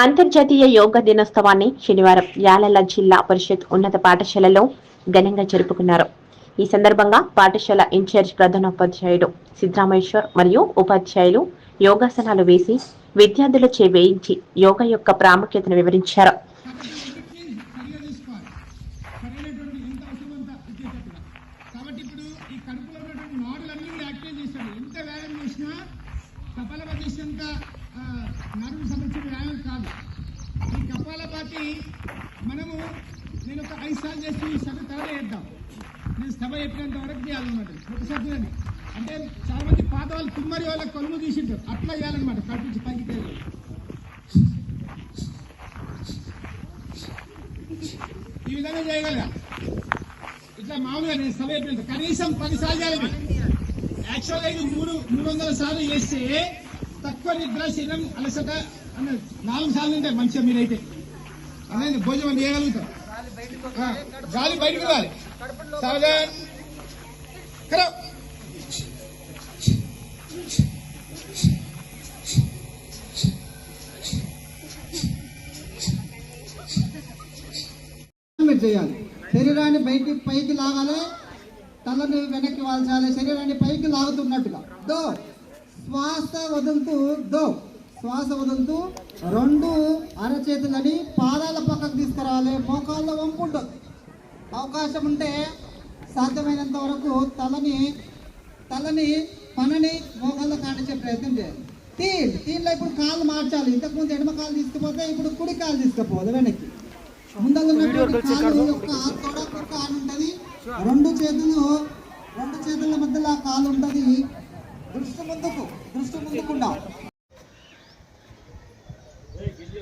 అంతర్జాతీయ యోగా దినోత్సవాన్ని శనివారం యాలల జిల్లా పరిషత్ ఉన్నత పాఠశాలలో ఘనంగా జరుపుకున్నారు. ఈ సందర్భంగా పాఠశాల ఇన్ఛార్జ్ ప్రధానోపాధ్యాయుడు సిద్ధరామేశ్వర్ మరియు ఉపాధ్యాయులు యోగాసనాలు వేసి విద్యార్థుల చే వేయించి యోగా యొక్క ప్రాముఖ్యతను వివరించారు. ఎంత నేను ఒక ఐదు సార్లు చేసి ఈ సభ తర్వాత చేద్దాం. నేను సభ చెప్పినంత వరకు చేయాలన్నమాట ఒకసారి చూడండి. అంటే చాలా మంది పాత వాళ్ళు కుమ్మరి వాళ్ళ కొలుము తీసింటారు అట్లా చేయాలన్నమాట. కట్టించి పైకి తేలి. ఈ విధంగా చేయగలరా? ఇట్లా మామూలుగా నేను సభ చెప్పిన కనీసం పది సార్లు చేయాలి యాక్చువల్గా ఇది మూడు మూడు వందల సార్లు చేస్తే తక్కువ నిద్ర శరీరం అలసట అన్నది. నాలుగు సార్లు ఉంటాయి మంచిగా మీరైతే. అదే భోజనం చేయగలుగుతాం. గాలి బయటకు రాలి. సావధాన్. మీరు చేయాలి. శరీరాన్ని బయటికి పైకి లాగాలి. తలని వెనక్కి వాల్చాలి. శరీరాన్ని పైకి లాగుతున్నట్టుగా. దో. శ్వాస వదులుతూ దో. శ్వాస వదులుతూ రెండు అరచేతులని పాదాల పక్కకు తీసుకురావాలి. మోకాళ్ళ వంపు అవకాశం ఉంటే సాధ్యమైనంత వరకు తలని తలని పనని మోకాళ్ళ కాడించే ప్రయత్నం చేయాలి. తీన్ దీనిలో ఇప్పుడు కాళ్ళు మార్చాలి. ఇంతకుముందు ఎడమ కాలు తీసుకుపోతే ఇప్పుడు కుడి కాలు తీసుకుపోవాలి వెనక్కి. ముందర ఉన్నటువంటి కాలు యొక్క ఉంటది. రెండు చేతులు రెండు చేతుల మధ్యలో ఆ కాలు ఉంటది. దృష్టి ముందుకు దృష్టి ముందుకుండా